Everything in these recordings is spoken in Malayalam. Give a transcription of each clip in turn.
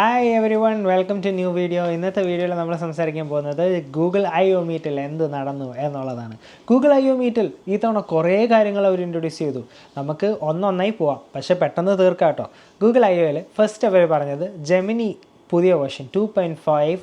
Hi everyone welcome to new video ഇന്നത്തെ വീഡിയോയിൽ നമ്മൾ സംസാരിക്കാൻ പോകുന്നത് ഗൂഗിൾ ഐ ഒ മീറ്റിൽ എന്ത് നടന്നു എന്നുള്ളതാണ്. ഗൂഗിൾ ഐ ഒ മീറ്റിൽ ഈ തവണ കുറേ കാര്യങ്ങൾ അവർ ഇൻട്രൊഡ്യൂസ് ചെയ്തു. നമുക്ക് ഒന്നൊന്നായി പോവാം. പക്ഷേ പെട്ടെന്ന് തീർക്കാം കേട്ടോ ഗൂഗിൾ ഐ ഒയിൽ ഫസ്റ്റ് അവർ പറഞ്ഞത് ജെമിനി പുതിയ version two point five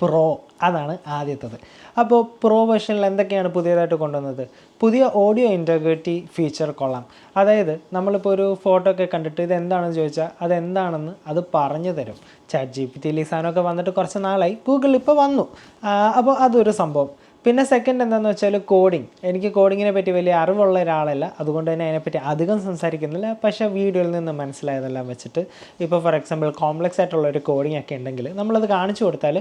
pro അതാണ് ആദ്യത്തത്. അപ്പോൾ പ്രോ വെർഷനിൽ എന്തൊക്കെയാണ് പുതിയതായിട്ട് കൊണ്ടുവന്നത്? പുതിയ ഓഡിയോ ഇന്റഗ്രിറ്റി ഫീച്ചർ കൊള്ളാം. അതായത് നമ്മളിപ്പോൾ ഒരു ഫോട്ടോ ഒക്കെ കണ്ടിട്ട് ഇത് എന്താണെന്ന് ചോദിച്ചാൽ അതെന്താണെന്ന് അത് പറഞ്ഞു തരും. ചാറ്റ് ജി പി ടി ലിസാനൊക്കെ വന്നിട്ട് കുറച്ച് നാളായി. ഗൂഗിൾ ഇപ്പോൾ വന്നു. അപ്പോൾ അതൊരു സംഭവം. പിന്നെ സെക്കൻഡ് എന്താണെന്ന് വെച്ചാൽ കോഡിങ് എനിക്ക് കോഡിങ്ങിനെ പറ്റി വലിയ അറിവുള്ള ഒരാളല്ല. അതുകൊണ്ട് തന്നെ അതിനെപ്പറ്റി അധികം സംസാരിക്കുന്നില്ല. പക്ഷേ വീഡിയോയിൽ നിന്ന് മനസ്സിലായതെല്ലാം വെച്ചിട്ട് ഇപ്പോൾ ഫോർ എക്സാമ്പിൾ കോംപ്ലക്സ് ആയിട്ടുള്ള ഒരു കോഡിംഗ് ഒക്കെ ഉണ്ടെങ്കിൽ നമ്മളത് കാണിച്ചു കൊടുത്താൽ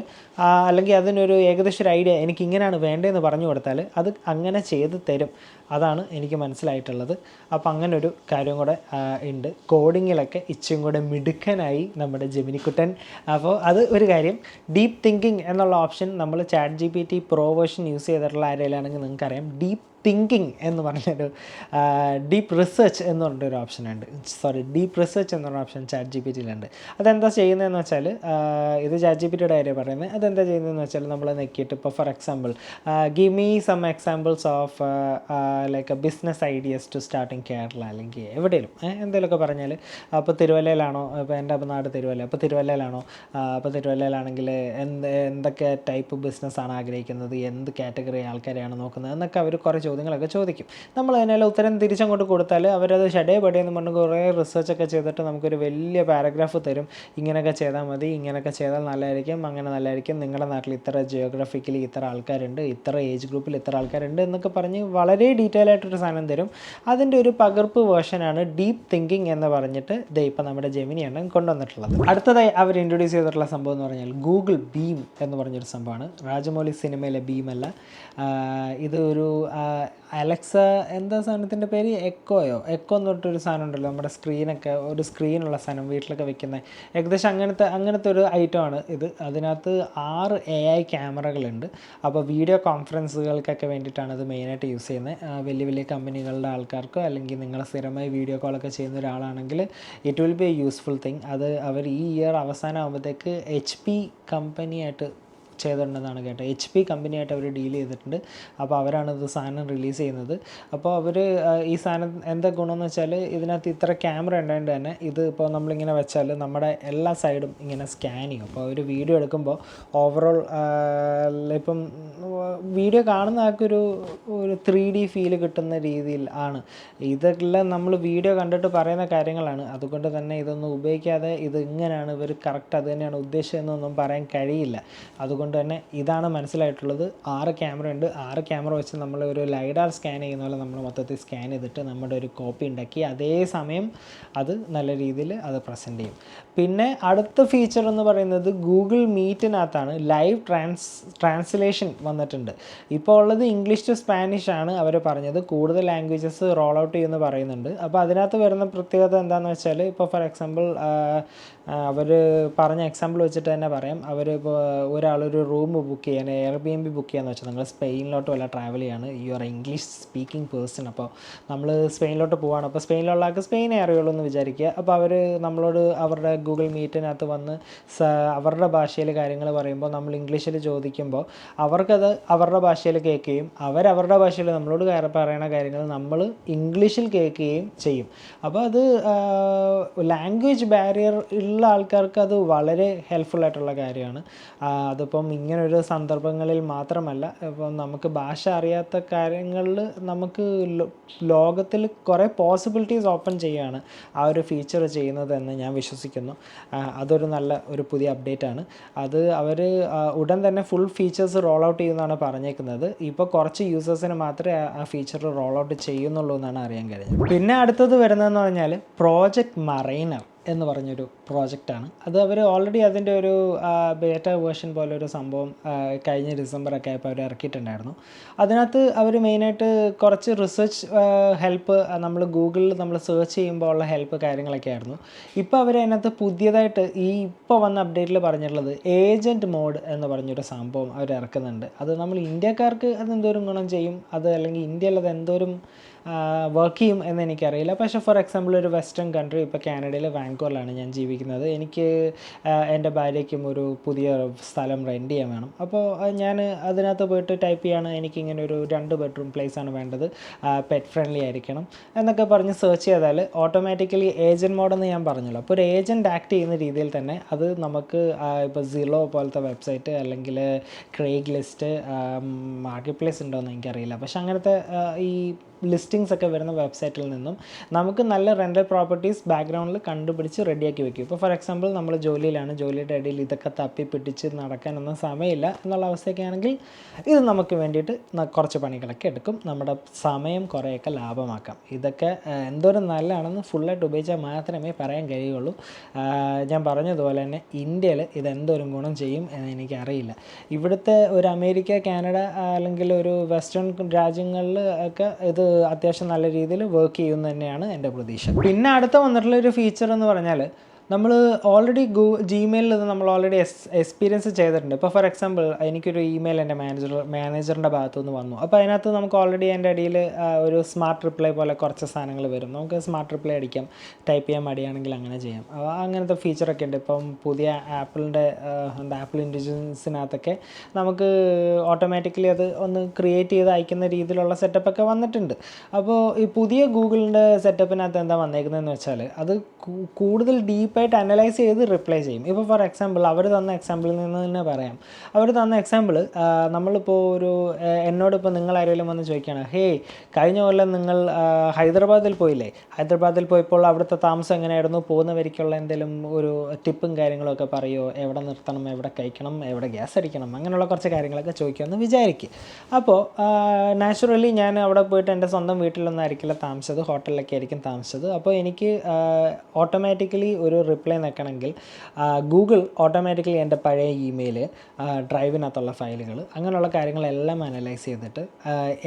അല്ലെങ്കിൽ അതിനൊരു ഏകദേശം ഒരു ഐഡിയ എനിക്ക് ഇങ്ങനെയാണ് വേണ്ടതെന്ന് പറഞ്ഞു കൊടുത്താൽ അത് അങ്ങനെ ചെയ്ത് തരും. അതാണ് എനിക്ക് മനസ്സിലായിട്ടുള്ളത്. അപ്പോൾ അങ്ങനൊരു കാര്യം കൂടെ ഉണ്ട്. കോഡിങ്ങിലൊക്കെ ഇച്ചും കൂടെ മിടുക്കനായി നമ്മുടെ ജെമിനിക്കുട്ടൻ. അപ്പോൾ അത് ഒരു കാര്യം. ഡീപ്പ് തിങ്കിങ് എന്നുള്ള ഓപ്ഷൻ നമ്മൾ chat G P T pro use ചെയ്തിട്ടുള്ള ആരെയിലാണെങ്കിൽ നിങ്ങൾക്കറിയാം. ഡീപ്പ് തിങ്കിങ് എന്ന് പറഞ്ഞൊരു ഡീപ്പ് റിസർച്ച് എന്ന് പറഞ്ഞൊരു ഓപ്ഷൻ ഉണ്ട്. സോറി ഡീപ്പ് റിസർച്ച് എന്ന് പറഞ്ഞ ഓപ്ഷൻ ചാറ്റ് ജി പി ടിയിലുണ്ട് അതെന്താ ചെയ്യുന്നതെന്ന് വെച്ചാൽ ഇത് ചാറ്റ് ജി പി ടിയുടെ കാര്യം പറയുന്നത്. അതെന്താ ചെയ്യുന്നതെന്ന് വെച്ചാൽ നമ്മൾ നെക്കിയിട്ട് ഇപ്പോൾ for example give me some examples of like business ideas to starting Kerala അല്ലെങ്കിൽ എവിടെയും എന്തെങ്കിലുമൊക്കെ പറഞ്ഞാൽ അപ്പോൾ തിരുവല്ലയിലാണോ ഇപ്പോൾ എന്റെ അപ്പോൾ നാട് തിരുവല്ല അപ്പോൾ തിരുവല്ലയിലാണോ അപ്പോൾ തിരുവല്ലയിലാണെങ്കിൽ എന്ത് എന്തൊക്കെ ടൈപ്പ് ബിസിനസ്സാണ് ആഗ്രഹിക്കുന്നത് എന്ത് കാറ്റഗറി ആൾക്കാരെയാണ് നോക്കുന്നത് എന്നൊക്കെ അവർ കുറേ ചോദ്യങ്ങളൊക്കെ ചോദിക്കും. നമ്മൾ അതിനെല്ലാം ഉത്തരം തിരിച്ചങ്ങോട്ട് കൊടുത്താൽ അവരത് ഷഡേ എന്ന് പറഞ്ഞ് കുറേ റിസർച്ചൊക്കെ ചെയ്തിട്ട് നമുക്കൊരു വലിയ പാരഗ്രാഫ് തരും. ഇങ്ങനെയൊക്കെ ചെയ്താൽ മതി ഇങ്ങനെയൊക്കെ ചെയ്താൽ നല്ലതായിരിക്കും അങ്ങനെ നല്ലതായിരിക്കും നിങ്ങളുടെ നാട്ടിൽ ഇത്ര ജിയോഗ്രഫിക്കലി ഇത്ര ആൾക്കാരുണ്ട് ഇത്ര ഏജ് ഗ്രൂപ്പിൽ ഇത്ര ആൾക്കാരുണ്ട് എന്നൊക്കെ പറഞ്ഞ് വളരെ ഡീറ്റെയിൽ ആയിട്ടൊരു സാധനം തരും. അതിന്റെ ഒരു പകർപ്പ് വേർഷനാണ് ഡീപ്പ് തിങ്കിങ് എന്ന് പറഞ്ഞിട്ട് ദേ ഇപ്പം നമ്മുടെ ജെമിനിയാണ് കൊണ്ടുവന്നിട്ടുള്ളത്. അടുത്തതായി അവർ ഇൻട്രൊഡ്യൂസ് ചെയ്തിട്ടുള്ള സംഭവം എന്ന് പറഞ്ഞാൽ ഗൂഗിൾ ബീം എന്ന് പറഞ്ഞൊരു സംഭവമാണ്. രാജമൗലി സിനിമയിലെ ബീമല്ല ഇത് ഒരു അലക്സ എന്താ സാധനത്തിന്റെ പേര്? എക്കോയോ? എക്കോ എന്ന് പറഞ്ഞിട്ടൊരു സാധനം ഉണ്ടല്ലോ നമ്മുടെ സ്ക്രീനൊക്കെ ഒരു സ്ക്രീനുള്ള സാധനം വീട്ടിലൊക്കെ വെക്കുന്ന. ഏകദേശം അങ്ങനത്തെ അങ്ങനത്തെ ഒരു ഐറ്റമാണ് ഇത്. അതിനകത്ത് ആറ് എ ഐ ക്യാമറകളുണ്ട്. അപ്പോൾ വീഡിയോ കോൺഫറൻസുകൾക്കൊക്കെ വേണ്ടിയിട്ടാണ് ഇത് മെയിനായിട്ട് യൂസ് ചെയ്യുന്നത്. വലിയ വലിയ കമ്പനികളുടെ ആൾക്കാർക്കോ അല്ലെങ്കിൽ നിങ്ങൾ സ്ഥിരമായി വീഡിയോ കോളൊക്കെ ചെയ്യുന്ന ഒരാളാണെങ്കിൽ it will be a useful thing അത് അവർ ഈ ഇയർ അവസാനമാകുമ്പോഴത്തേക്ക് എച്ച് പി കമ്പനിയായിട്ട് ചെയ്തിട്ടുണ്ടെന്നാണ് കേട്ടത്. എച്ച് പി കമ്പനിയായിട്ട് അവർ ഡീൽ ചെയ്തിട്ടുണ്ട്. അപ്പോൾ അവരാണ് ഇത് സാധനം റിലീസ് ചെയ്യുന്നത്. അപ്പോൾ അവർ ഈ സാധനം എന്താ ഗുണമെന്ന് വെച്ചാൽ ഇതിനകത്ത് ഇത്ര ക്യാമറ ഉണ്ടായതുകൊണ്ട് തന്നെ ഇത് ഇപ്പോൾ നമ്മളിങ്ങനെ വെച്ചാൽ നമ്മുടെ എല്ലാ സൈഡും ഇങ്ങനെ സ്കാൻ ചെയ്യും. അപ്പോൾ ഒരു വീഡിയോ എടുക്കുമ്പോൾ ഓവറോൾ ഇപ്പം വീഡിയോ കാണുന്ന ആൾക്കൊരു ഒരു ത്രീ ഡി ഫീൽ കിട്ടുന്ന രീതിയിൽ ആണ്. ഇതെല്ലാം നമ്മൾ വീഡിയോ കണ്ടിട്ട് പറയുന്ന കാര്യങ്ങളാണ്. അതുകൊണ്ട് തന്നെ ഇതൊന്നും ഉപയോഗിക്കാതെ ഇത് ഇങ്ങനെയാണ് ഇവർ കറക്റ്റ് അത് തന്നെയാണ് ഉദ്ദേശിച്ചതെന്നൊന്നും പറയാൻ കഴിയില്ല. അതുകൊണ്ട് തന്നെ ഇതാണ് മനസ്സിലായിട്ടുള്ളത്. ആറ് ക്യാമറ ഉണ്ട്. ആറ് ക്യാമറ വെച്ച് നമ്മൾ ഒരു ലൈഡാർ സ്കാൻ ചെയ്യുന്ന പോലെ നമ്മൾ മൊത്തത്തിൽ സ്കാൻ ചെയ്തിട്ട് നമ്മുടെ ഒരു കോപ്പി ഉണ്ടാക്കി അതേ സമയം അത് നല്ല രീതിയിൽ അത് പ്രസന്റ് ചെയ്യും. പിന്നെ അടുത്ത ഫീച്ചർ എന്ന് പറയുന്നത് ഗൂഗിൾ മീറ്റിനകത്താണ് ലൈവ് ട്രാൻസ് ട്രാൻസ്ലേഷൻ വന്നിട്ടുണ്ട്. ഇപ്പോൾ ഉള്ളത് ഇംഗ്ലീഷ് ടു സ്പാനിഷ് ആണ് അവർ പറഞ്ഞത്. കൂടുതൽ ലാംഗ്വേജസ് റോൾ ഔട്ട് ചെയ്യുമെന്ന് പറയുന്നുണ്ട്. അപ്പോൾ അതിനകത്ത് വരുന്ന പ്രത്യേകത എന്താണെന്ന് വെച്ചാൽ ഇപ്പോൾ ഫോർ എക്സാമ്പിൾ അവർ പറഞ്ഞ എക്സാമ്പിൾ വെച്ചിട്ട് തന്നെ പറയാം. അവർ ഇപ്പോൾ ഒരാളൊരു റൂം ബുക്ക് ചെയ്യാൻ Airbnb book ചെയ്യാന്ന് വെച്ചാൽ നിങ്ങൾ സ്പെയിനിലോട്ട് വല്ല ട്രാവൽ ചെയ്യാണ്. You are English speaking person അപ്പോൾ നമ്മൾ സ്പെയിനിലോട്ട് പോവാണ്. അപ്പോൾ സ്പെയിനിലുള്ള ആൾക്ക് സ്പെയിനെ അറിയുള്ളൂ എന്ന് വിചാരിക്കുക. അപ്പോൾ അവർ നമ്മളോട് അവരുടെ ഗൂഗിൾ മീറ്റിനകത്ത് വന്ന് അവരുടെ ഭാഷയിൽ കാര്യങ്ങൾ പറയുമ്പോൾ നമ്മൾ ഇംഗ്ലീഷിൽ ചോദിക്കുമ്പോൾ അവർക്കത് അവരുടെ ഭാഷയിൽ കേൾക്കുകയും അവരവരുടെ ഭാഷയിൽ നമ്മളോട് പറയുന്ന കാര്യങ്ങൾ നമ്മൾ ഇംഗ്ലീഷിൽ കേൾക്കുകയും ചെയ്യും. അപ്പോൾ അത് ലാംഗ്വേജ് ബാരിയർ ഉള്ള ആൾക്കാർക്ക് അത് വളരെ ഹെൽപ്ഫുൾ ആയിട്ടുള്ള കാര്യമാണ്. അതിപ്പം ഇങ്ങനൊരു സന്ദർഭങ്ങളിൽ മാത്രമല്ല ഇപ്പം നമുക്ക് ഭാഷ അറിയാത്ത കാര്യങ്ങളിൽ നമുക്ക് ലോകത്തിൽ കുറേ പോസിബിലിറ്റീസ് ഓപ്പൺ ചെയ്യുകയാണ് ആ ഒരു ഫീച്ചർ ചെയ്യുന്നതെന്ന് ഞാൻ വിശ്വസിക്കുന്നു. അതൊരു നല്ല ഒരു പുതിയ അപ്ഡേറ്റ് ആണ്. അത് അവർ ഉടൻ തന്നെ ഫുൾ ഫീച്ചേഴ്സ് റോൾ ഔട്ട് ചെയ്യുമെന്നാണ് പറഞ്ഞേക്കുന്നത്. ഇപ്പോൾ കുറച്ച് യൂസേഴ്സിന് മാത്രമേ ആ ഫീച്ചർ റോൾ ഔട്ട് ചെയ്യുന്നുള്ളൂ എന്നാണ് അറിയാൻ കഴിഞ്ഞത്. പിന്നെ അടുത്തത് വരുന്നതെന്ന് പറഞ്ഞാൽ പ്രോജക്റ്റ് മറൈനർ എന്ന് പറഞ്ഞൊരു പ്രോജക്റ്റാണ്. അത് അവർ ഓൾറെഡി അതിന്റെ ഒരു ബേറ്റ വേർഷൻ പോലെ ഒരു സംഭവം കഴിഞ്ഞ ഡിസംബറൊക്കെ ആയപ്പോൾ അവർ ഇറക്കിയിട്ടുണ്ടായിരുന്നു. അതിനകത്ത് അവർ മെയിനായിട്ട് കുറച്ച് റിസർച്ച് ഹെൽപ്പ് നമ്മൾ ഗൂഗിളിൽ നമ്മൾ സെർച്ച് ചെയ്യുമ്പോൾ ഉള്ള ഹെൽപ്പ് കാര്യങ്ങളൊക്കെ ആയിരുന്നു. ഇപ്പോൾ അവർ അതിനകത്ത് പുതിയതായിട്ട് ഈ ഇപ്പോൾ വന്ന അപ്ഡേറ്റിൽ പറഞ്ഞിട്ടുള്ളത് ഏജന്റ് മോഡ് എന്ന് പറഞ്ഞൊരു സംഭവം അവർ ഇറക്കുന്നുണ്ട്. അത് നമ്മൾ ഇന്ത്യക്കാർക്ക് അത് എന്തോരം ഗുണം ചെയ്യും? അത് അല്ലെങ്കിൽ ഇന്ത്യയിൽ അത് എന്തോരം വർക്ക് ചെയ്യും എന്ന് എനിക്കറിയില്ല. പക്ഷേ ഫോർ എക്സാമ്പിൾ ഒരു വെസ്റ്റേൺ കൺട്രി ഇപ്പോൾ കാനഡയിലെ വാൻകൂവറിലാണ് ഞാൻ ജീവിക്കുന്നത്. എനിക്ക് എന്റെ ഭാര്യയ്ക്കും ഒരു പുതിയ സ്ഥലം റെന്റ് ചെയ്യാൻ വേണം. അപ്പോൾ ഞാൻ അതിനകത്ത് പോയിട്ട് ടൈപ്പ് ചെയ്യാണ്. എനിക്കിങ്ങനെ ഒരു രണ്ട് ബെഡ്റൂം ആണ് വേണ്ടത്. പെറ്റ് ഫ്രണ്ട്ലി ആയിരിക്കണം എന്നൊക്കെ പറഞ്ഞ് സെർച്ച് ചെയ്താൽ ഓട്ടോമാറ്റിക്കലി ഏജന്റ് മോഡെന്ന് ഞാൻ പറഞ്ഞല്ലോ. അപ്പോൾ ഒരു ഏജന്റ് ആക്ട് ചെയ്യുന്ന രീതിയിൽ തന്നെ അത് നമുക്ക് ഇപ്പോൾ സിലോ പോലത്തെ വെബ്സൈറ്റ് അല്ലെങ്കിൽ ക്രേഗ് ലിസ്റ്റ് മാർക്കറ്റ് പ്ലേസ് ഉണ്ടോയെന്ന് എനിക്കറിയില്ല. പക്ഷെ അങ്ങനത്തെ ഈ ലിസ്റ്റിങ്സ് ഒക്കെ വരുന്ന വെബ്സൈറ്റിൽ നിന്നും നമുക്ക് നല്ല റെന്റൽ പ്രോപ്പർട്ടീസ് ബാക്ക്ഗ്രൗണ്ടിൽ കണ്ടുപിടിച്ച് റെഡിയാക്കി വെക്കും. ഇപ്പോൾ ഫോർ എക്സാമ്പിൾ നമ്മൾ ജോലിയിലാണ്. ജോലിയുടെ ഇടയിൽ ഇതൊക്കെ തപ്പി പിടിച്ച് നടക്കാനൊന്നും സമയമില്ല എന്നുള്ള അവസ്ഥയൊക്കെ ആണെങ്കിൽ ഇത് നമുക്ക് വേണ്ടിയിട്ട് കുറച്ച് പണികളൊക്കെ എടുക്കും. നമ്മുടെ സമയം കുറേയൊക്കെ ലാഭമാക്കാം. ഇതൊക്കെ എന്തോരം നല്ലതാണെന്ന് ഫുള്ളായിട്ട് ഉപയോഗിച്ചാൽ മാത്രമേ പറയാൻ കഴിയുള്ളൂ. ഞാൻ പറഞ്ഞതുപോലെ തന്നെ ഇന്ത്യയിൽ ഇത് എന്തോരം ഗുണം ചെയ്യും എന്ന് എനിക്കറിയില്ല. ഇവിടുത്തെ ഒരു അമേരിക്ക കാനഡ അല്ലെങ്കിൽ ഒരു വെസ്റ്റേൺ രാജ്യങ്ങളിൽ ഒക്കെ ഇത് അത്യാവശ്യം നല്ല രീതിയിൽ വർക്ക് ചെയ്യുമെന്ന് തന്നെയാണ് എന്റെ പ്രതീക്ഷ. പിന്നെ അടുത്ത വന്നിട്ടുള്ള ഒരു ഫീച്ചർ എന്ന് പറഞ്ഞാൽ നമ്മൾ ഓൾറെഡി ഗൂ ജിമെയിലിൽ നമ്മൾ ഓൾറെഡി എസ് എക്സ്പീരിയൻസ് ചെയ്തിട്ടുണ്ട്. ഇപ്പോൾ ഫോർ എക്സാമ്പിൾ എനിക്കൊരു ഇമെയിൽ എന്റെ മാനേജർ മാനേജറിന്റെ ഭാഗത്തു നിന്ന് വന്നു. അപ്പോൾ അതിനകത്ത് നമുക്ക് ഓൾറെഡി എന്റെ അടിയിൽ ഒരു സ്മാർട്ട് റിപ്ലൈ പോലെ കുറച്ച് സാധനങ്ങൾ വരും. നമുക്ക് സ്മാർട്ട് റിപ്ലൈ അടിക്കാം. ടൈപ്പ് ചെയ്യാൻ മടിയാണെങ്കിൽ അങ്ങനെ ചെയ്യാം. അങ്ങനത്തെ ഫീച്ചറൊക്കെ ഉണ്ട്. ഇപ്പം പുതിയ ആപ്പിളിന്റെ എന്താ ആപ്പിൾ ഇന്റലിജൻസിനകത്തൊക്കെ നമുക്ക് ഓട്ടോമാറ്റിക്കലി അത് ഒന്ന് ക്രിയേറ്റ് ചെയ്ത് അയക്കുന്ന രീതിയിലുള്ള സെറ്റപ്പൊക്കെ വന്നിട്ടുണ്ട്. അപ്പോൾ ഈ പുതിയ ഗൂഗിളിന്റെ സെറ്റപ്പിനകത്ത് എന്താ വന്നേക്കുന്നതെന്ന് വെച്ചാൽ അത് കൂടുതൽ കൂടുതൽ ഡീപ്പായിട്ട് അനലൈസ് ചെയ്ത് റിപ്ലൈ ചെയ്യും. ഇപ്പോൾ ഫോർ എക്സാമ്പിൾ അവർ തന്ന എക്സാമ്പിളിൽ നിന്ന് തന്നെ പറയാം. അവർ തന്ന എക്സാമ്പിൾ നമ്മളിപ്പോൾ ഒരു എന്നോടിപ്പോൾ നിങ്ങൾ ആരെങ്കിലും വന്ന് ചോദിക്കുകയാണ് ഹേ കഴിഞ്ഞ കൊല്ലം നിങ്ങൾ ഹൈദരാബാദിൽ പോയില്ലേ? ഹൈദരാബാദിൽ പോയപ്പോൾ അവിടുത്തെ താമസം എങ്ങനെയായിരുന്നു? പോകുന്ന വരിക്കുള്ള എന്തെങ്കിലും ഒരു ടിപ്പും കാര്യങ്ങളൊക്കെ പറയുമോ എവിടെ നിർത്തണം? എവിടെ കഴിക്കണം? എവിടെ ഗ്യാസ് അടിക്കണം? അങ്ങനെയുള്ള കുറച്ച് കാര്യങ്ങളൊക്കെ ചോദിക്കുമെന്ന് വിചാരിക്കും. അപ്പോൾ നാച്ചുറലി ഞാൻ അവിടെ പോയിട്ട് എന്റെ സ്വന്തം വീട്ടിലൊന്നും ആയിരിക്കില്ല താമസിച്ചത് ഹോട്ടലിലൊക്കെ ആയിരിക്കും താമസിച്ചത്. അപ്പോൾ എനിക്ക് ഓട്ടോമാറ്റിക്കലി ഒരു റിപ്ലൈ നിൽക്കണമെങ്കിൽ ഗൂഗിൾ ഓട്ടോമാറ്റിക്കലി എന്റെ പഴയ ഇമെയിൽ ഡ്രൈവിനകത്തുള്ള ഫയലുകൾ അങ്ങനെയുള്ള കാര്യങ്ങളെല്ലാം അനലൈസ് ചെയ്തിട്ട്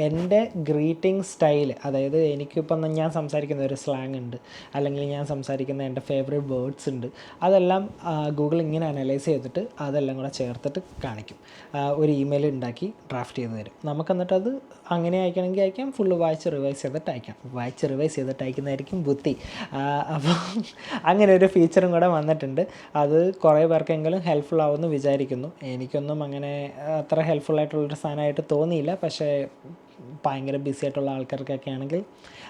എന്റെ ഗ്രീറ്റിംഗ് സ്റ്റൈൽ അതായത് എനിക്കിപ്പം ഞാൻ സംസാരിക്കുന്ന ഒരു സ്ലാങ് ഉണ്ട് അല്ലെങ്കിൽ ഞാൻ സംസാരിക്കുന്ന എന്റെ ഫേവറേറ്റ് വേർഡ്സ് ഉണ്ട് അതെല്ലാം ഗൂഗിൾ ഇങ്ങനെ അനലൈസ് ചെയ്തിട്ട് അതെല്ലാം കൂടെ ചേർത്തിട്ട് കാണിക്കും. ഒരു ഇമെയിൽ ഉണ്ടാക്കി ഡ്രാഫ്റ്റ് ചെയ്ത് തരും. നമുക്ക് എന്നിട്ട് അത് അങ്ങനെ അയക്കണമെങ്കിൽ അയക്കാം ഫുള്ള് വായിച്ച് റിവൈസ് ചെയ്തിട്ട് അയക്കാം. വായിച്ച് റിവൈസ് ചെയ്തിട്ട് അയക്കുന്നതായിരിക്കും ബുദ്ധി അപ്പോൾ അങ്ങനെ ഒരു ഫീച്ചറും കൂടെ വന്നിട്ടുണ്ട്. അത് കുറേ പേർക്കെങ്കിലും ഹെൽപ്ഫുൾ ആവുമെന്ന് വിചാരിക്കുന്നു. എനിക്കൊന്നും അങ്ങനെ അത്ര ഹെൽപ്ഫുൾ ആയിട്ടുള്ളൊരു സാധനമായിട്ട് തോന്നിയില്ല. പക്ഷേ ഭയങ്കര ബിസി ആയിട്ടുള്ള ആൾക്കാർക്കൊക്കെ ആണെങ്കിൽ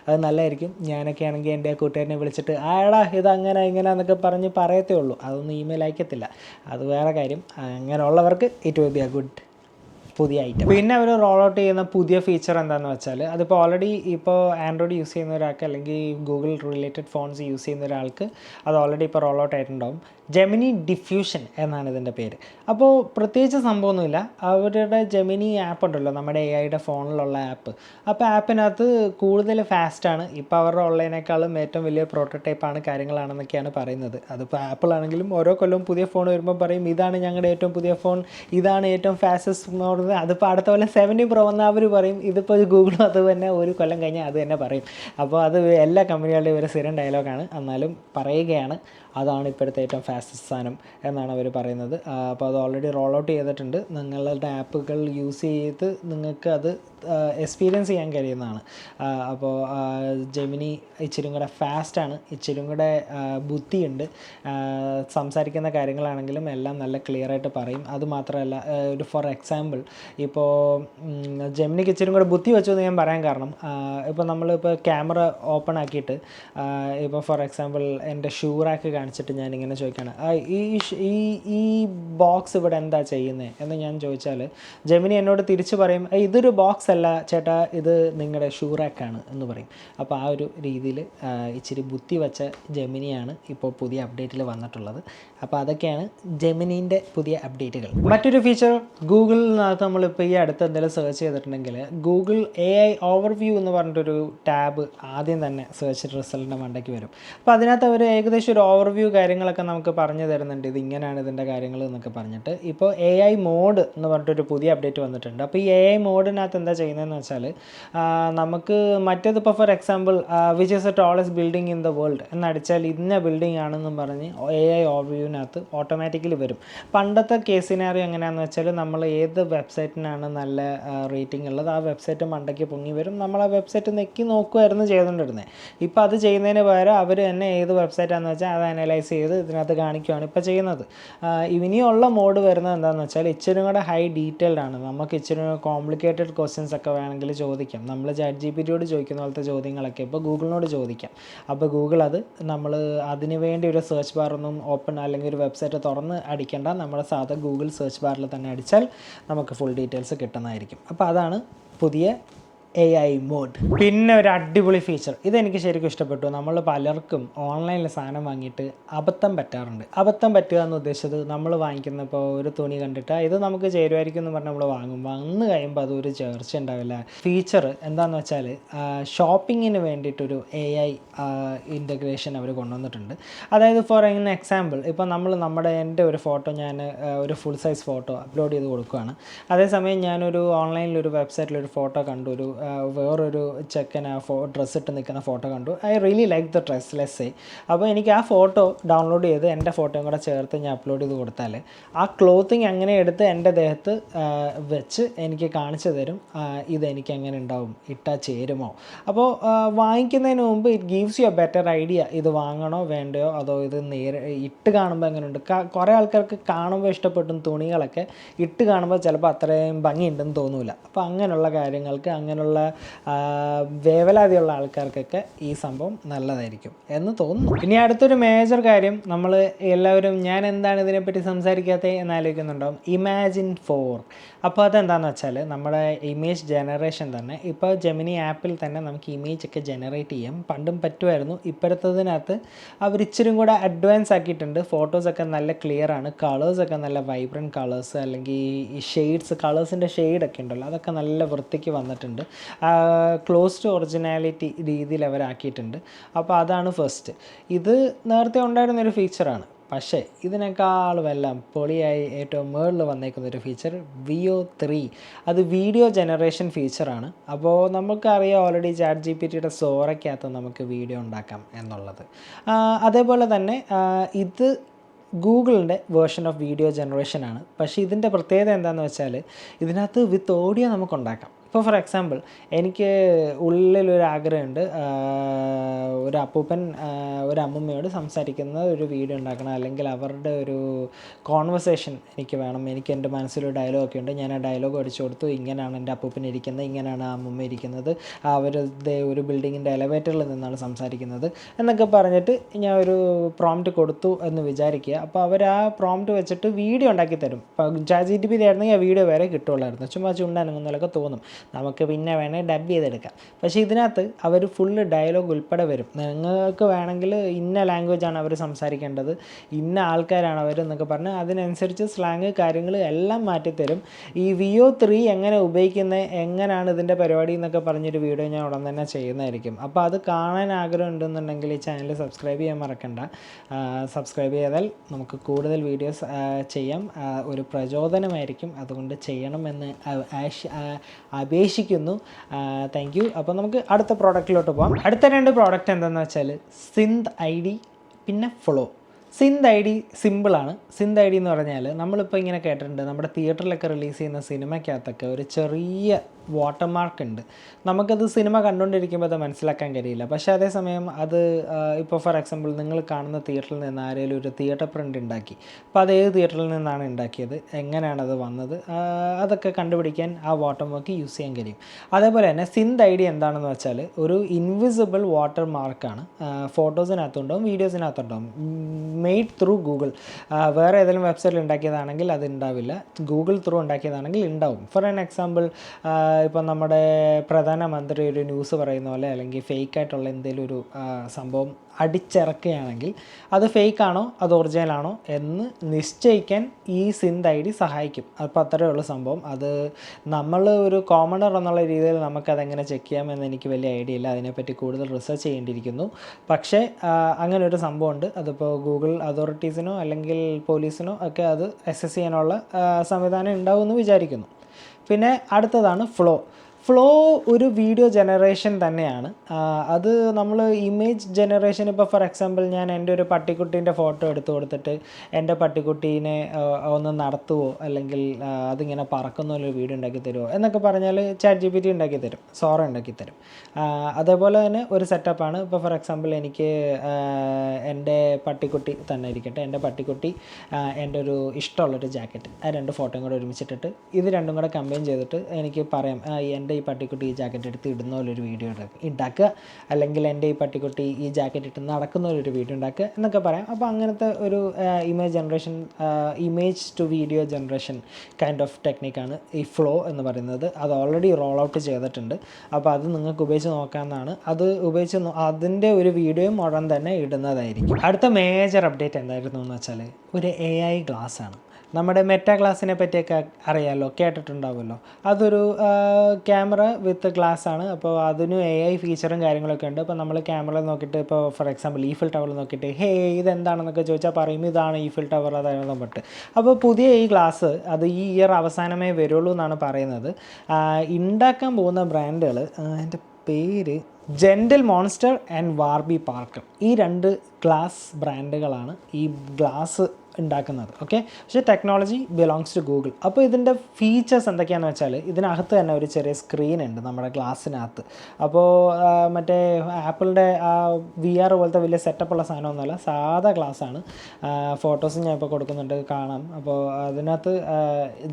അത് നല്ലതായിരിക്കും. ഞാനൊക്കെ ആണെങ്കിൽ എന്റെ കൂട്ടുകാരനെ വിളിച്ചിട്ട് ആടാ ഇത് അങ്ങനെ ഇങ്ങനെ എന്നൊക്കെ പറഞ്ഞ് പറയത്തേ ഉള്ളൂ. അതൊന്നും ഇമെയിൽ അയക്കത്തില്ല. അത് വേറെ കാര്യം. അങ്ങനെയുള്ളവർക്ക് it will be a good പുതിയ ഐറ്റം പിന്നെ അവർ റോൾ ഔട്ട് ചെയ്യുന്ന പുതിയ ഫീച്ചർ എന്താണെന്ന് വെച്ചാൽ അതിപ്പോൾ ഓൾറെഡി ഇപ്പോൾ ആൻഡ്രോയിഡ് യൂസ് ചെയ്യുന്ന ഒരാൾക്ക് അല്ലെങ്കിൽ ഗൂഗിൾ റിലേറ്റഡ് ഫോൺസ് യൂസ് ചെയ്യുന്ന ഒരാൾക്ക് അത് ഓൾറെഡി ഇപ്പോൾ റോൾ ഔട്ട് ആയിട്ടുണ്ടാവും. ജെമിനി ഡിഫ്യൂഷൻ എന്നാണ് ഇതിന്റെ പേര്. അപ്പോൾ പ്രത്യേകിച്ച് സംഭവമൊന്നുമില്ല. അവരുടെ ജെമിനി ആപ്പ് ഉണ്ടല്ലോ നമ്മുടെ എ ഐയുടെ ഫോണിലുള്ള ആപ്പ് അപ്പോൾ ആപ്പിനകത്ത് കൂടുതൽ ഫാസ്റ്റാണ് ഇപ്പോൾ അവരുടെ ഓൺലൈനേക്കാളും ഏറ്റവും വലിയ പ്രോട്ടോടൈപ്പാണ് കാര്യങ്ങളാണെന്നൊക്കെയാണ് പറയുന്നത്. അതിപ്പോൾ ആപ്പിളാണെങ്കിലും ഓരോ കൊല്ലവും പുതിയ ഫോൺ വരുമ്പോൾ പറയും ഇതാണ് ഞങ്ങളുടെ ഏറ്റവും പുതിയ ഫോൺ ഇതാണ് ഏറ്റവും ഫാസ്റ്റസ്റ്റ് മോഡൽ അതിപ്പോൾ അടുത്ത കൊല്ലം സെവന്റി പ്രോ വന്നാൽ അവർ പറയും ഇതിപ്പോൾ ഗൂഗിളും അത് തന്നെ ഒരു കൊല്ലം കഴിഞ്ഞാൽ അത് തന്നെ പറയും. അപ്പോൾ അത് എല്ലാ കമ്പനികളുടെയും ഒരു സ്ഥിരം ഡയലോഗാണ് എന്നാലും പറയുകയാണ് അതാണ് ഇപ്പോഴത്തെ ഏറ്റവും ഫാസ്റ്റസ്റ്റ് സാധനം എന്നാണ് അവർ പറയുന്നത്. അപ്പോൾ അത് ഓൾറെഡി റോൾ ഔട്ട് ചെയ്തിട്ടുണ്ട്. നിങ്ങളുടെ ആപ്പുകൾ യൂസ് ചെയ്ത് നിങ്ങൾക്ക് അത് എക്സ്പീരിയൻസ് ചെയ്യാൻ കഴിയുന്നതാണ്. അപ്പോൾ ജെമിനി ഇച്ചിരി കൂടെ ഫാസ്റ്റാണ് ഇച്ചിരി കൂടെ ബുദ്ധിയുണ്ട്. സംസാരിക്കുന്ന കാര്യങ്ങളാണെങ്കിലും എല്ലാം നല്ല ക്ലിയർ ആയിട്ട് പറയും. അതുമാത്രമല്ല ഒരു ഫോർ എക്സാമ്പിൾ ഇപ്പോൾ ജെമിനിക്ക് ഇച്ചിരി കൂടെ ബുദ്ധി വെച്ചു എന്ന് ഞാൻ പറയാൻ കാരണം ഇപ്പോൾ നമ്മളിപ്പോൾ ക്യാമറ ഓപ്പൺ ആക്കിയിട്ട് ഇപ്പോൾ ഫോർ എക്സാമ്പിൾ എന്റെ ഷൂ റാക്ക് കാണിച്ചിട്ട് ഞാൻ ഇങ്ങനെ ചോദിക്കുകയാണ് "ആ, ഈ ഈ ഈ ബോക്സ് ഇവിടെ എന്താ ചെയ്യുന്നത് എന്ന് ഞാൻ ചോദിച്ചാൽ ജെമിനി എന്നോട് തിരിച്ചു പറയും ഇതൊരു ബോക്സ് അല്ല ചേട്ടാ ഇത് നിങ്ങളുടെ ഷൂറാക്കാണ് എന്ന് പറയും. അപ്പോൾ ആ ഒരു രീതിയിൽ ഇച്ചിരി ബുദ്ധി വച്ച ജെമിനിയാണ് ഇപ്പോൾ പുതിയ അപ്ഡേറ്റിൽ വന്നിട്ടുള്ളത്. അപ്പോൾ അതൊക്കെയാണ് ജെമിനീന്റെ പുതിയ അപ്ഡേറ്റുകൾ മറ്റൊരു ഫീച്ചർ ഗൂഗിളിനകത്ത് നമ്മളിപ്പോൾ ഈ അടുത്ത് എന്തെങ്കിലും സെർച്ച് ചെയ്തിട്ടുണ്ടെങ്കിൽ ഗൂഗിൾ എ ഐ ഓവർവ്യൂ എന്ന് പറഞ്ഞിട്ടൊരു ടാബ് ആദ്യം തന്നെ സെർച്ച് റിസൾട്ടിന്റെ മണ്ടയ്ക്ക് വരും. അപ്പോൾ അതിനകത്ത് അവർ ഏകദേശം ഒരു ഓവർവ്യൂ ഓവർവ്യൂ കാര്യങ്ങളൊക്കെ നമുക്ക് പറഞ്ഞു തരുന്നുണ്ട്. ഇത് ഇങ്ങനെയാണ് ഇതിന്റെ കാര്യങ്ങൾ എന്നൊക്കെ പറഞ്ഞിട്ട്. ഇപ്പോൾ എ ഐ മോഡ് എന്ന് പറഞ്ഞിട്ടൊരു പുതിയ അപ്ഡേറ്റ് വന്നിട്ടുണ്ട്. അപ്പോൾ ഈ എ ഐ മോഡിനകത്ത് എന്താ ചെയ്യുന്നതെന്ന് വെച്ചാൽ നമുക്ക് മറ്റേത് മറ്റേതിപ്പോൾ for example which is a tallest building in the world എന്നടിച്ചാൽ ഇന്ന ബിൽഡിംഗ് ആണെന്നും പറഞ്ഞ് എ ഐ ഓവർവ്യൂവിനകത്ത് ഓട്ടോമാറ്റിക്കലി വരും. പണ്ടത്തെ കേസിനാറി എങ്ങനെയാണെന്ന് വെച്ചാൽ നമ്മൾ ഏത് വെബ്സൈറ്റിനാണ് നല്ല റേറ്റിംഗ് ഉള്ളത് ആ വെബ്സൈറ്റ് മണ്ടയ്ക്ക് പൊങ്ങി വരും. നമ്മൾ ആ വെബ്സൈറ്റ് നെക്കി നോക്കുമായിരുന്നു ചെയ്തുകൊണ്ടിരുന്നത്. ഇപ്പോൾ അത് ചെയ്യുന്നതിന് പകരം അവർ തന്നെ ഏത് വെബ്സൈറ്റാണെന്ന് വെച്ചാൽ അത് അനലൈസ് ചെയ്ത് ഇതിനകത്ത് കാണിക്കുകയാണ് ഇപ്പോൾ ചെയ്യുന്നത്. ഇനിയുള്ള മോഡ് വരുന്നത് എന്താണെന്ന് വെച്ചാൽ ഇച്ചിരി കൂടെ ഹൈ ഡീറ്റെയിൽഡ് ആണ്. നമുക്ക് ഇച്ചിരി കോംപ്ലിക്കേറ്റഡ് ക്വസ്റ്റ്യൻസ് ഒക്കെ വേണമെങ്കിൽ ചോദിക്കാം. നമ്മൾ ചാറ്റ് ജി പി ടിയോട് ചോദിക്കുന്ന പോലത്തെ ചോദ്യങ്ങളൊക്കെ ഇപ്പോൾ ഗൂഗിളിനോട് ചോദിക്കാം. അപ്പോൾ ഗൂഗിൾ അത് നമ്മൾ അതിന് വേണ്ടി ഒരു സെർച്ച് ബാറൊന്നും ഓപ്പൺ അല്ലെങ്കിൽ ഒരു വെബ്സൈറ്റ് തുറന്ന് അടിക്കേണ്ട. നമ്മൾ സാധാ ഗൂഗിൾ സെർച്ച് ബാറിൽ തന്നെ അടിച്ചാൽ നമുക്ക് ഫുൾ ഡീറ്റെയിൽസ് കിട്ടുന്നതായിരിക്കും. അപ്പോൾ അതാണ് പുതിയ എ ഐ മോഡ് പിന്നെ ഒരു അടിപൊളി ഫീച്ചർ ഇതെനിക്ക് ശരിക്കും ഇഷ്ടപ്പെട്ടു. നമ്മൾ പലർക്കും ഓൺലൈനിൽ സാധനം വാങ്ങിയിട്ട് അബദ്ധം പറ്റാറുണ്ട്. അബദ്ധം പറ്റുക എന്ന് ഉദ്ദേശിച്ചത് നമ്മൾ വാങ്ങിക്കുന്ന ഇപ്പോൾ ഒരു തുണി കണ്ടിട്ട് ഇത് നമുക്ക് ചേരുമായിരിക്കും എന്ന് പറഞ്ഞ് നമ്മൾ വാങ്ങും. വന്ന് കഴിയുമ്പോൾ അതൊരു ചേർച്ച ഉണ്ടാവില്ല. ഫീച്ചർ എന്താണെന്ന് വെച്ചാൽ ഷോപ്പിങ്ങിന് വേണ്ടിയിട്ടൊരു എ ഐ ഇന്റഗ്രേഷൻ അവർ കൊണ്ടുവന്നിട്ടുണ്ട്. അതായത് ഫോർ എൻ എക്സാമ്പിൾ ഇപ്പോൾ നമ്മൾ നമ്മുടെ എന്റെ ഒരു ഫോട്ടോ ഞാൻ ഒരു ഫുൾ സൈസ് ഫോട്ടോ അപ്ലോഡ് ചെയ്ത് കൊടുക്കുകയാണ് അതേസമയം ഞാനൊരു ഓൺലൈനിൽ ഒരു വെബ്സൈറ്റിൽ ഒരു ഫോട്ടോ കണ്ടു. ഒരു വേറൊരു ചെക്കൻ ആ ഫോ ഡ്രസ്സ് ഇട്ട് നിൽക്കുന്ന ഫോട്ടോ കണ്ടു. I really like the dress let's say അപ്പോൾ എനിക്ക് ആ ഫോട്ടോ ഡൗൺലോഡ് ചെയ്ത് എന്റെ ഫോട്ടോയും കൂടെ ചേർത്ത് ഞാൻ അപ്ലോഡ് ചെയ്ത് കൊടുത്താൽ ആ ക്ലോത്തിങ് അങ്ങനെ എടുത്ത് എന്റെ ദേഹത്ത് വെച്ച് എനിക്ക് കാണിച്ചു തരും ഇതെനിക്ക് എങ്ങനെ ഉണ്ടാവും ഇട്ടാൽ ചേരുമോ? അപ്പോൾ വാങ്ങിക്കുന്നതിന് മുമ്പ് it gives you a better idea ഇത് വാങ്ങണോ വേണ്ടയോ അതോ ഇത് നേരെ ഇട്ട് കാണുമ്പോൾ എങ്ങനെയുണ്ട് ഉണ്ട്? കുറേ ആൾക്കാർക്ക് കാണുമ്പോൾ ഇഷ്ടപ്പെട്ടും തുണികളൊക്കെ ഇട്ട് കാണുമ്പോൾ ചിലപ്പോൾ അത്രയും ഭംഗിയുണ്ടെന്ന് തോന്നൂല. അപ്പോൾ അങ്ങനെയുള്ള കാര്യങ്ങൾക്ക് അങ്ങനെയുള്ള ആ, വേവലാതിയുള്ള ആൾക്കാർക്കൊക്കെ ഈ സംഭവം നല്ലതായിരിക്കും എന്ന് തോന്നുന്നു. ഇനി അടുത്തൊരു മേജർ കാര്യം നമ്മൾ എല്ലാവരും ഞാൻ എന്താണ് ഇതിനെപ്പറ്റി സംസാരിക്കാത്തത് എന്നാലോചിക്കുന്നുണ്ടാവും ഇമാജിൻ ഫോർ അപ്പോൾ അതെന്താണെന്ന് വെച്ചാൽ നമ്മുടെ ഇമേജ് ജനറേഷൻ തന്നെ ഇപ്പോൾ ജെമിനി ആപ്പിൽ തന്നെ നമുക്ക് ഇമേജ് ഒക്കെ ജനറേറ്റ് ചെയ്യാം. പണ്ടും പറ്റുമായിരുന്നു. ഇപ്പോഴത്തതിനകത്ത് അവർ ഇച്ചിരി കൂടെ അഡ്വാൻസ് ആക്കിയിട്ടുണ്ട്. ഫോട്ടോസൊക്കെ നല്ല ക്ലിയർ ആണ്. കളേഴ്സൊക്കെ നല്ല വൈബ്രന്റ് കളേഴ്സ് അല്ലെങ്കിൽ ഷെയ്ഡ്സ് കളേഴ്സിന്റെ ഷെയ്ഡൊക്കെ ഉണ്ടല്ലോ അതൊക്കെ നല്ല വൃത്തിക്ക് വന്നിട്ടുണ്ട്. ക്ലോസ് ടു ഒറിജിനാലിറ്റി രീതിയിൽ അവരാക്കിയിട്ടുണ്ട് അപ്പോൾ അതാണ് ഫസ്റ്റ് ഇത് നേരത്തെ ഉണ്ടായിരുന്നൊരു ഫീച്ചറാണ് പക്ഷേ ഇതിനേക്കാളും എല്ലാം പൊളിയായി ഏറ്റവും മുകളിൽ വന്നേക്കുന്ന ഒരു ഫീച്ചർ വി ഒ ത്രീ അത് വീഡിയോ ജനറേഷൻ ഫീച്ചറാണ് അപ്പോൾ നമുക്കറിയാം ഓൾറെഡി ചാറ്റ് ജി പി ടിയുടെ സോറയ്ക്കകത്ത് നമുക്ക് വീഡിയോ ഉണ്ടാക്കാം എന്നുള്ളത്. അതേപോലെ തന്നെ ഇത് ഗൂഗിളിന്റെ വേർഷൻ ഓഫ് വീഡിയോ ജനറേഷനാണ് പക്ഷേ ഇതിന്റെ പ്രത്യേകത എന്താണെന്ന് വെച്ചാൽ ഇതിനകത്ത് വിത്ത് ഓഡിയോ നമുക്ക് ഉണ്ടാക്കാം ഇപ്പോൾ ഫോർ എക്സാമ്പിൾ എനിക്ക് ഉള്ളിലൊരു ആഗ്രഹമുണ്ട്. ഒരു അപ്പൂപ്പൻ ഒരു അമ്മൂമ്മയോട് സംസാരിക്കുന്ന ഒരു വീഡിയോ ഉണ്ടാക്കണം. അല്ലെങ്കിൽ അവരുടെ ഒരു കോൺവെർസേഷൻ എനിക്ക് വേണം. എനിക്ക് എന്റെ മനസ്സിലൊരു ഡയലോഗൊക്കെ ഉണ്ട്. ഞാൻ ആ ഡയലോഗ് അടിച്ചു കൊടുത്തു. ഇങ്ങനെയാണ് എന്റെ അപ്പൂപ്പൻ ഇരിക്കുന്നത്. ഇങ്ങനെയാണ് ആ അമ്മൂമ്മ ഇരിക്കുന്നത്. അവരുടെ ഒരു ബിൽഡിങ്ങിന്റെ എലവേറ്ററിൽ നിന്നാണ് സംസാരിക്കുന്നത്. എന്നൊക്കെ പറഞ്ഞിട്ട് ഞാൻ ഒരു പ്രോംപ്റ്റ് കൊടുത്തു എന്ന് വിചാരിക്കുക. അപ്പോൾ അവർ ആ പ്രോംപ്റ്റ് വെച്ചിട്ട് വീഡിയോ ഉണ്ടാക്കി തരും. ഇപ്പോൾ ചാറ്റ് ടി പി ആയിരുന്നെങ്കിൽ ആ വീഡിയോ വരെ കിട്ടുള്ളായിരുന്നു ചുമ്മാ ചുണ്ടാനങ്ങുന്നതിലൊക്കെ തോന്നും. നമുക്ക് പിന്നെ വേണമെങ്കിൽ ഡബ് ചെയ്തെടുക്കാം. പക്ഷേ ഇതിനകത്ത് അവർ ഫുള്ള് ഡയലോഗ് ഉൾപ്പെടെ വരും. നിങ്ങൾക്ക് വേണമെങ്കിൽ ഇന്ന ലാംഗ്വേജ് ആണ് അവർ സംസാരിക്കേണ്ടത് ഇന്ന ആൾക്കാരാണ് അവർ എന്നൊക്കെ പറഞ്ഞ് അതിനനുസരിച്ച് സ്ലാങ് കാര്യങ്ങൾ എല്ലാം മാറ്റിത്തരും. ഈ വിയോ ത്രീ എങ്ങനെ ഉപയോഗിക്കുന്നത് എങ്ങനെയാണ് ഇതിന്റെ പരിപാടി എന്നൊക്കെ പറഞ്ഞൊരു വീഡിയോ ഞാൻ ഉടൻ തന്നെ ചെയ്യുന്നതായിരിക്കും. അപ്പോൾ അത് കാണാൻ ആഗ്രഹം ഉണ്ടെന്നുണ്ടെങ്കിൽ ഈ ചാനൽ സബ്സ്ക്രൈബ് ചെയ്യാൻ മറക്കണ്ട. സബ്സ്ക്രൈബ് ചെയ്താൽ നമുക്ക് കൂടുതൽ വീഡിയോസ് ചെയ്യാം. ഒരു പ്രചോദനമായിരിക്കും. അതുകൊണ്ട് ചെയ്യണമെന്ന് ആശ- അപേക്ഷിക്കുന്നു താങ്ക് യു അപ്പോൾ നമുക്ക് അടുത്ത പ്രോഡക്റ്റിലോട്ട് പോകാം അടുത്ത രണ്ട് പ്രോഡക്റ്റ് എന്താണെന്ന് വെച്ചാൽ സിന്ത് ഐ ഡി പിന്നെ ഫ്ലോ സിന്ത് ഐ ഡി സിമ്പിളാണ്. സിന്ത് ഐ ഡി എന്ന് പറഞ്ഞാൽ നമ്മളിപ്പോൾ ഇങ്ങനെ കേട്ടിട്ടുണ്ട് നമ്മുടെ തിയേറ്ററിലൊക്കെ റിലീസ് ചെയ്യുന്ന സിനിമയ്ക്കകത്തൊക്കെ ഒരു ചെറിയ വാട്ടർമാർക്ക് ഉണ്ട്. നമുക്കത് സിനിമ കണ്ടുകൊണ്ടിരിക്കുമ്പോൾ അത് മനസ്സിലാക്കാൻ കഴിയില്ല. പക്ഷേ അതേസമയം അത് ഇപ്പോൾ ഫോർ എക്സാമ്പിൾ നിങ്ങൾ കാണുന്ന തിയേറ്ററിൽ നിന്ന് ആരെങ്കിലും ഒരു തിയേറ്റർ പ്രിന്റ് ഉണ്ടാക്കി അപ്പോൾ അത് ഏത് തിയേറ്ററിൽ നിന്നാണ് ഉണ്ടാക്കിയത് എങ്ങനെയാണ് അത് വന്നത് അതൊക്കെ കണ്ടുപിടിക്കാൻ ആ വാട്ടർമാർക്ക് യൂസ് ചെയ്യാൻ കഴിയും. അതേപോലെ തന്നെ സിന്ത് ഐ ഡി എന്താണെന്ന് വെച്ചാൽ ഒരു ഇൻവിസിബിൾ വാട്ടർമാർക്കാണ് ഫോട്ടോസിനകത്തുണ്ടാവും വീഡിയോസിനകത്തുണ്ടാവും മെയ്ഡ് ത്രൂ ഗൂഗിൾ വേറെ ഏതെങ്കിലും വെബ്സൈറ്റിൽ ഉണ്ടാക്കിയതാണെങ്കിൽ അത് ഉണ്ടാവില്ല. ഗൂഗിൾ ത്രൂ ഉണ്ടാക്കിയതാണെങ്കിൽ ഉണ്ടാവും. ഫോർ ആൻ എക്സാമ്പിൾ ഇപ്പം നമ്മുടെ പ്രധാനമന്ത്രി ഒരു ന്യൂസ് പറയുന്ന പോലെ അല്ലെങ്കിൽ ഫേക്കായിട്ടുള്ള എന്തെങ്കിലും ഒരു സംഭവം അടിച്ചിറക്കുകയാണെങ്കിൽ അത് ഫേക്ക് ആണോ അത് ഒറിജിനൽ ആണോ എന്ന് നിശ്ചയിക്കാൻ ഈ സിന്ത് ഐ ഡി സഹായിക്കും. അപ്പോൾ അത്രയേ ഉള്ളൂ സംഭവം. അത് നമ്മൾ ഒരു കോമണർ എന്നുള്ള രീതിയിൽ നമുക്കതെങ്ങനെ ചെക്ക് ചെയ്യാമെന്ന് എനിക്ക് വലിയ ഐഡിയ ഇല്ല. അതിനെപ്പറ്റി കൂടുതൽ റിസർച്ച് ചെയ്യേണ്ടിയിരിക്കുന്നു. പക്ഷേ അങ്ങനെ ഒരു സംഭവമുണ്ട്. അതിപ്പോൾ ഗൂഗിൾ അതോറിറ്റീസിനോ അല്ലെങ്കിൽ പോലീസിനോ ഒക്കെ അത് അസസ് ചെയ്യാനുള്ള സംവിധാനം ഉണ്ടാവുമെന്ന് വിചാരിക്കുന്നു. പിന്നെ അടുത്തതാണ് ഫ്ലോ. ഫ്ലോ ഒരു വീഡിയോ ജനറേഷൻ തന്നെയാണ്. അത് നമ്മൾ ഇമേജ് ജനറേഷൻ ഇപ്പോൾ ഫോർ എക്സാമ്പിൾ ഞാൻ എന്റെ ഒരു പട്ടിക്കുട്ടീന്റെ ഫോട്ടോ എടുത്തു കൊടുത്തിട്ട് എന്റെ പട്ടിക്കുട്ടീനെ ഒന്ന് നടത്തുവോ? അല്ലെങ്കിൽ അതിങ്ങനെ പറക്കുന്ന ഒരു വീഡിയോ ഉണ്ടാക്കി തരുമോ എന്നൊക്കെ പറഞ്ഞാൽ ചാറ്റ് ജി പി ടി ഉണ്ടാക്കി തരും. സോറ ഉണ്ടാക്കി തരും. അതേപോലെ തന്നെ ഒരു സെറ്റപ്പാണ് ഇപ്പോൾ ഫോർ എക്സാമ്പിൾ എനിക്ക് എന്റെ പട്ടിക്കുട്ടി തന്നെ ഇരിക്കട്ടെ. എന്റെ പട്ടിക്കുട്ടി എന്റെ ഒരു ഇഷ്ടമുള്ളൊരു ജാക്കറ്റ് ആ രണ്ട് ഫോട്ടോയും കൂടെ ഒരുമിച്ചിട്ടിട്ട് ഇത് രണ്ടും കൂടെ കമ്പൈൻ ചെയ്തിട്ട് എനിക്ക് പറയാം. ഈ എന്റെ ഈ പട്ടിക്കുട്ടി ഈ ജാക്കറ്റ് എടുത്ത് ഇടുന്ന പോലെ ഒരു വീഡിയോ ഉണ്ടാക്കുക അല്ലെങ്കിൽ എന്റെ ഈ പട്ടിക്കുട്ടി ഈ ജാക്കറ്റ് ഇട്ട് നടക്കുന്ന പോലെ ഒരു വീഡിയോ ഉണ്ടാക്കുക എന്നൊക്കെ പറയാം. അപ്പോൾ അങ്ങനത്തെ ഒരു image generation image to video generation kind of ടെക്നിക്കാണ് ഈ ഫ്ലോ എന്ന് പറയുന്നത്. അത് ഓൾറെഡി റോൾ ഔട്ട് ചെയ്തിട്ടുണ്ട്. അപ്പോൾ അത് നിങ്ങൾക്ക് ഉപയോഗിച്ച് നോക്കാമെന്നാണ്. അത് ഉപയോഗിച്ച് അതിന്റെ ഒരു വീഡിയോയും ഉടൻ തന്നെ ഇടുന്നതായിരിക്കും. അടുത്ത മേജർ അപ്ഡേറ്റ് എന്തായിരുന്നു എന്ന് വെച്ചാൽ ഒരു എ ഐ ഗ്ലാസ് ആണ്. നമ്മുടെ മെറ്റാ ഗ്ലാസിനെ പറ്റിയൊക്കെ അറിയാമല്ലോ കേട്ടിട്ടുണ്ടാവുമല്ലോ. അതൊരു ക്യാമറ വിത്ത് ഗ്ലാസ് ആണ്. അപ്പോൾ അതിന് എ ഐ ഫീച്ചറും കാര്യങ്ങളൊക്കെ ഉണ്ട്. അപ്പോൾ നമ്മൾ ക്യാമറ നോക്കിയിട്ട് ഇപ്പോൾ ഫോർ എക്സാമ്പിൾ ഈഫിൽ ടവർ നോക്കിയിട്ട് ഹേ ഇതെന്താണെന്നൊക്കെ ചോദിച്ചാൽ പറയും. ഇതാണ് ഈഫിൽ ടവർ അതായിരുന്നു പറ്റ് അപ്പോൾ പുതിയ ഈ ഗ്ലാസ് അത് ഈ ഇയർ അവസാനമേ വരുള്ളൂ എന്നാണ് പറയുന്നത്. ഉണ്ടാക്കാൻ പോകുന്ന ബ്രാൻഡുകൾ എന്റെ പേര് Gentle Monster and Warby Parker ഈ രണ്ട് ഗ്ലാസ് ബ്രാൻഡുകളാണ് ഈ ഗ്ലാസ് ഉണ്ടാക്കുന്നത്. ഓക്കെ പക്ഷേ ടെക്നോളജി ബിലോങ്സ് ടു ഗൂഗിൾ അപ്പോൾ ഇതിന്റെ ഫീച്ചേഴ്സ് എന്തൊക്കെയാണെന്ന് വെച്ചാൽ ഇതിനകത്ത് തന്നെ ഒരു ചെറിയ സ്ക്രീൻ ഉണ്ട് നമ്മുടെ ഗ്ലാസ്സിനകത്ത് അപ്പോൾ മറ്റേ ആപ്പിളിന്റെ ആ വി ആർ പോലത്തെ വലിയ സെറ്റപ്പുള്ള സാധനമൊന്നുമല്ല സാധാ ഗ്ലാസ്സാണ് ഫോട്ടോസും ഞാൻ ഇപ്പോൾ കൊടുക്കുന്നുണ്ട് കാണാം. അപ്പോൾ അതിനകത്ത്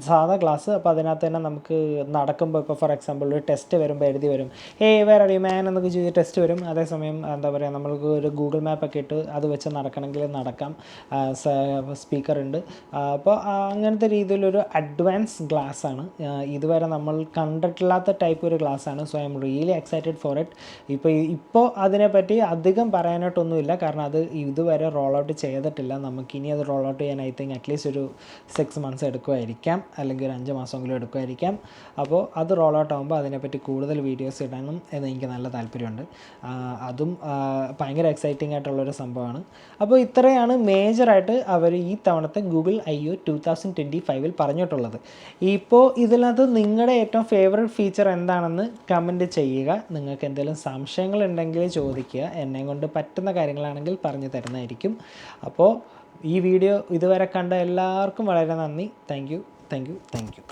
സാധാ ഗ്ലാസ് അപ്പോൾ അതിനകത്ത് തന്നെ നമുക്ക് നടക്കുമ്പോൾ ഇപ്പോൾ ഫോർ എക്സാമ്പിൾ ഒരു ടെസ്റ്റ് വരുമ്പോൾ എഴുതി വരും. ഏ വേറെ അറിയും മാൻ എന്നൊക്കെ ചെയ്ത് ടെസ്റ്റ് വരും. അതേസമയം എന്താ പറയുക നമ്മൾക്ക് ഒരു ഗൂഗിൾ മാപ്പൊക്കെ ഇട്ട് അത് വെച്ച് നടക്കണമെങ്കിൽ നടക്കാം. സ്പീക്കർ ഉണ്ട്. അപ്പോൾ അങ്ങനത്തെ രീതിയിലൊരു അഡ്വാൻസ് ഗ്ലാസ് ആണ്. ഇതുവരെ നമ്മൾ കണ്ടിട്ടില്ലാത്ത ടൈപ്പ് ഒരു ഗ്ലാസ് ആണ്. So I'm really excited for it ഇപ്പോൾ ഇപ്പോൾ അതിനെപ്പറ്റി അധികം പറയാനായിട്ടൊന്നുമില്ല. കാരണം അത് ഇതുവരെ റോൾ ഔട്ട് ചെയ്തിട്ടില്ല. നമുക്കിനി അത് റോൾ ഔട്ട് ചെയ്യാൻ ഐ തിങ്ക് അറ്റ്ലീസ്റ്റ് ഒരു സിക്സ് മന്ത്സ് എടുക്കുമായിരിക്കാം. അല്ലെങ്കിൽ ഒരു അഞ്ച് മാസമെങ്കിലും എടുക്കുമായിരിക്കാം. അപ്പോൾ അത് റോൾ ഔട്ട് ആകുമ്പോൾ അതിനെപ്പറ്റി കൂടുതൽ വീഡിയോസ് ഇടണം എന്ന് എനിക്ക് നല്ല താല്പര്യമുണ്ട്. അതും ഭയങ്കര എക്സൈറ്റിംഗ് ആയിട്ടുള്ളൊരു സംഭവമാണ്. അപ്പോൾ ഇത്രയാണ് മേജറായിട്ട് അവർ ഈ തവണത്തെ Google I O two thousand twenty ഫൈവിൽ പറഞ്ഞിട്ടുള്ളത്. ഇപ്പോൾ ഇതിനകത്ത് നിങ്ങളുടെ ഏറ്റവും ഫേവററ്റ് ഫീച്ചർ എന്താണെന്ന് കമന്റ് ചെയ്യുക. നിങ്ങൾക്ക് എന്തെങ്കിലും സംശയങ്ങൾ ഉണ്ടെങ്കിൽ ചോദിക്കുക. എന്നെ കൊണ്ട് പറ്റുന്ന കാര്യങ്ങളാണെങ്കിൽ പറഞ്ഞു തരുന്നതായിരിക്കും. അപ്പോൾ ഈ വീഡിയോ ഇതുവരെ കണ്ട എല്ലാവർക്കും വളരെ നന്ദി. Thank you thank you thank you